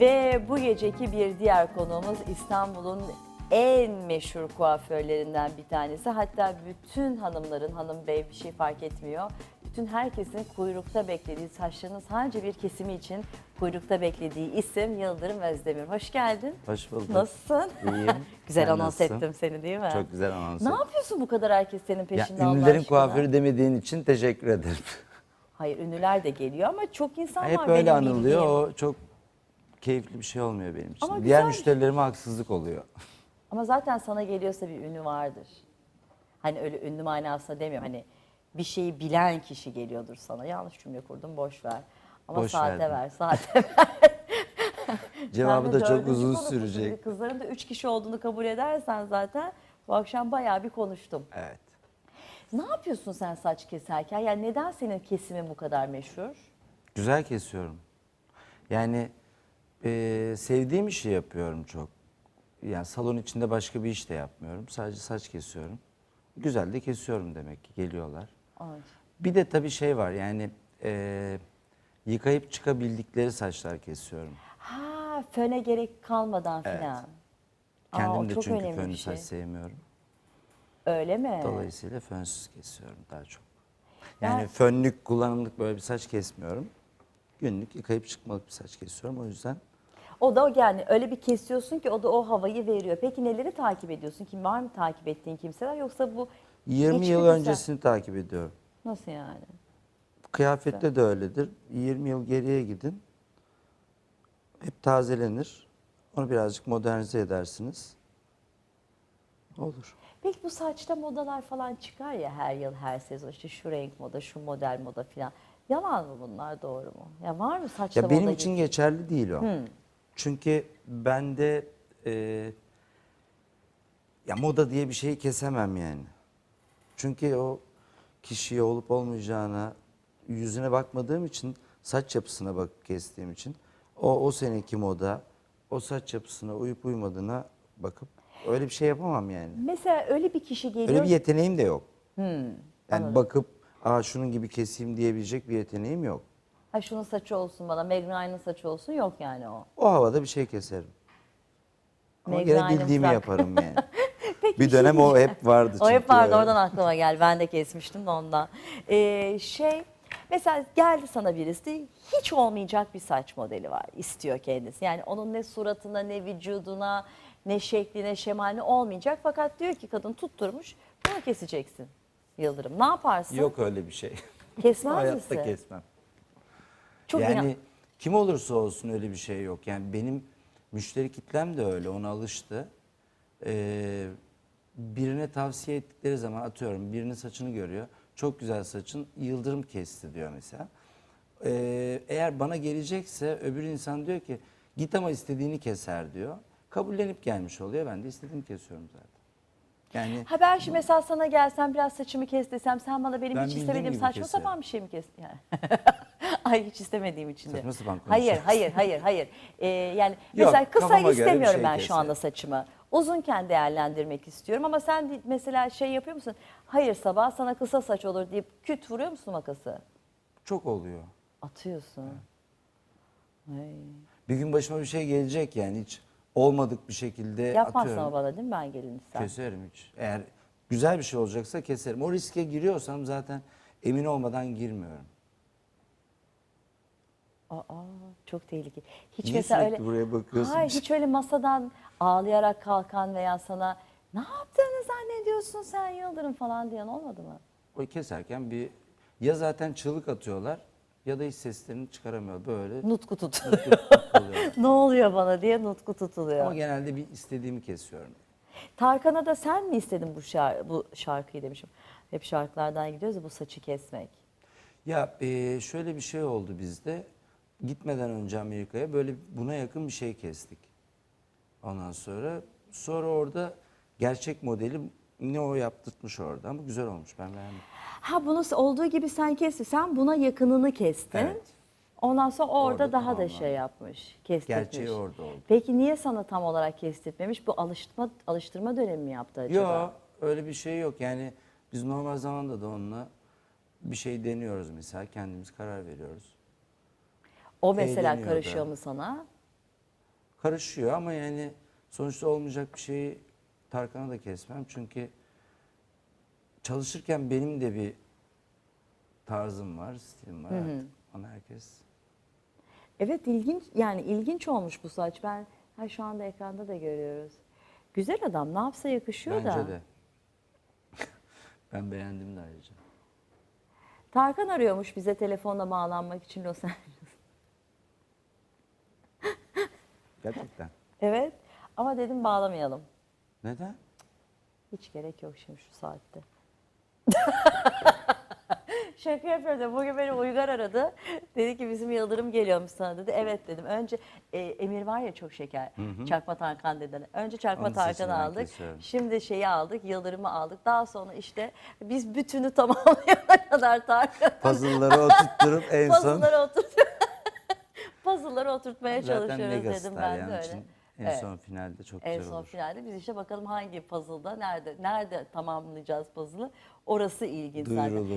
Ve bu geceki bir diğer konuğumuz İstanbul'un en meşhur kuaförlerinden bir tanesi. Hatta bütün hanımların, hanım bey bir şey fark etmiyor. Bütün herkesin kuyrukta beklediği, saçlarının sadece bir kesimi için kuyrukta beklediği isim Yıldırım Özdemir. Hoş geldin. Hoş bulduk. Nasılsın? İyiyim. güzel Sen anons nasılsın? ettim seni değil mi? Çok güzel anons. Ne yapıyorsun bu kadar herkes senin Ya, peşinde Allah ünlülerin aşkına? kuaförü demediğin için teşekkür ederim. Hayır ünlüler de geliyor ama çok insan var Hep benim öyle anılıyor. bildiğim. O çok keyifli bir şey olmuyor benim için. Ama Diğer güzel. müşterilerime haksızlık oluyor. Ama zaten sana geliyorsa bir ünü vardır. Hani öyle ünlü manasında demiyorum. Hani bir şeyi bilen kişi geliyordur sana. Yanlış cümle kurdum boş ver. Ama Boş saate verdim. ver, saate ver. Cevabı Sen da çok dördüncü uzun sürecek. Kızların da üç kişi olduğunu kabul edersen zaten bu akşam bayağı bir konuştum. Evet. Ne yapıyorsun sen saç keserken? Yani neden senin kesimin bu kadar meşhur? Güzel kesiyorum. Yani e, sevdiğim işi yapıyorum çok. Yani salon içinde başka bir iş de yapmıyorum. Sadece saç kesiyorum. Güzel de kesiyorum demek ki geliyorlar. Ay. Bir de tabii şey var yani e, yıkayıp çıkabildikleri saçlar kesiyorum. Ha föne gerek kalmadan Evet. filan. Aa, Kendim o de çok çünkü önemli bir fönlü şey. saç sevmiyorum. Öyle mi? Dolayısıyla fönsüz kesiyorum daha çok. Ben- Yani fönlük kullanımlık böyle bir saç kesmiyorum. Günlük yıkayıp çıkmalık bir saç kesiyorum. O yüzden O da yani öyle bir kesiyorsun ki o da o havayı veriyor. Peki neleri takip ediyorsun? Kim var mı takip ettiğin kimseler yoksa bu 20 içgüdüsel- yıl öncesini takip ediyorum. Nasıl yani? Kıyafette de öyledir. 20 yıl geriye gidin. Hep tazelenir. Onu birazcık modernize edersiniz. Olur. Peki bu saçta modalar falan çıkar ya her yıl her sezon işte şu renk moda, şu model moda falan. Yalan mı bunlar doğru mu? Ya var mı saçta Ya benim moda için gibi? geçerli değil o. Çünkü bende e, ya moda diye bir şeyi kesemem yani. Çünkü o kişiye olup olmayacağına yüzüne bakmadığım için saç yapısına bakıp kestiğim için o o seneki moda o saç yapısına uyup uymadığına bakıp öyle bir şey yapamam yani. Mesela öyle bir kişi geliyor. Öyle bir yeteneğim de yok. Hmm, Yani bakıp aa şunun gibi keseyim diyebilecek bir yeteneğim yok. Ha şunun saçı olsun bana, Meg Ryan'ın saçı olsun yok yani o. O havada bir şey keserim. Ama Meg gene Ryan'ın bildiğimi frak- yaparım yani. Peki bir dönem o hep vardı O hep çünkü. vardı oradan aklıma geldi. Ben de kesmiştim de ondan. Ee, şey mesela geldi sana birisi hiç olmayacak bir saç modeli var istiyor kendisi. Yani onun ne suratına ne vücuduna ne şekline şemaline olmayacak. Fakat diyor ki kadın tutturmuş bunu keseceksin Yıldırım. Ne yaparsın? Yok öyle bir şey. Kesmez Hayatta misin? kesmem. Çok yani inan- kim olursa olsun öyle bir şey yok. Yani benim müşteri kitlem de öyle ona alıştı. Ee, birine tavsiye ettikleri zaman atıyorum birinin saçını görüyor. Çok güzel saçın yıldırım kesti diyor mesela. Ee, eğer bana gelecekse öbür insan diyor ki git ama istediğini keser diyor. Kabullenip gelmiş oluyor. Ben de istediğimi kesiyorum zaten. Yani Ha ben şimdi mesela sana gelsem biraz saçımı kes desem sen bana benim Ben hiç bildiğim istemediğim gibi saçma keserim. sapan bir şey mi kes? Yani. Ay hiç istemediğim için de. Saçma sapan Hayır, konuşuyorsun. hayır, hayır, hayır. Ee, yani mesela kısa kafama göre bir istemiyorum şey ben şu anda saçımı. Uzunken değerlendirmek istiyorum ama sen de- mesela şey yapıyor musun? Hayır sabah sana kısa saç olur deyip küt vuruyor musun makası? çok oluyor. Atıyorsun. Ay. Bir gün başıma bir şey gelecek yani hiç olmadık bir şekilde Yapmazsın atıyorum. ama bana değil mi ben gelinsem? Keserim hiç. Eğer güzel bir şey olacaksa keserim. O riske giriyorsam zaten emin olmadan girmiyorum. Aa, çok tehlikeli. Hiç Niye mesela öyle buraya bakıyorsun? Hayır, hiç öyle masadan ağlayarak kalkan veya sana ne yaptığını zannediyorsun sen Yıldırım falan diyen olmadı mı? O keserken bir ya zaten çığlık atıyorlar ya da hiç seslerini çıkaramıyor böyle. Nutku tut. kalıyor. ne oluyor bana diye nutku tutuluyor. Ama genelde bir istediğimi kesiyorum. Tarkan'a da sen mi istedin bu, şar- bu şarkıyı demişim. Hep şarkılardan gidiyoruz ya bu saçı kesmek. Ya e, şöyle bir şey oldu bizde. Gitmeden önce Amerika'ya böyle buna yakın bir şey kestik. Ondan sonra sonra orada gerçek modeli ne o yaptırtmış orada ama güzel olmuş ben beğendim. Ha bunu olduğu gibi sen kestin. Sen buna yakınını kestin. Evet. Ondan sonra orada, Orada daha da şey yapmış, kestirmiş. Gerçeği orada oldu. Peki niye sana tam olarak kestirmemiş? Bu alıştırma alıştırma dönemi mi yaptı acaba? Yok öyle bir şey yok yani biz normal zamanda da onunla bir şey deniyoruz mesela kendimiz karar veriyoruz. O mesela Eğleniyor da. karışıyor mu sana? karışıyor ama yani sonuçta olmayacak bir şeyi Tarkan'a da kesmem. Çünkü çalışırken benim de bir tarzım var, stilim var artık. Ona herkes Evet ilginç yani ilginç olmuş bu saç. Ben ha, şu anda ekranda da görüyoruz. Güzel adam ne yapsa yakışıyor bence da. de. ben beğendim de ayrıca. Tarkan arıyormuş bize telefonla bağlanmak için Los Angeles. Gerçekten. Evet ama dedim bağlamayalım. Neden? Hiç gerek yok şimdi şu saatte. Şaka yapıyorum. Bugün beni Uygar aradı. Dedi ki bizim Yıldırım geliyormuş sana dedi. Evet dedim. Önce e, Emir var ya çok şeker. Çakma Tarkan dediler. Önce Çakma Onun Tarkan'ı aldık. kesiyorum. Şimdi şeyi aldık. Yıldırım'ı aldık. Daha sonra işte biz bütünü tamamlayana kadar Tarkan Puzzle'ları oturtturup en son puzzle'ları oturt puzzle'ları oturtmaya zaten çalışıyoruz dedim ben yani de öyle. için en Evet. son finalde çok En güzel son olur. finalde biz işte bakalım hangi puzzle'da nerede nerede tamamlayacağız puzzle'ı. Orası ilginç zaten. Duyurulur.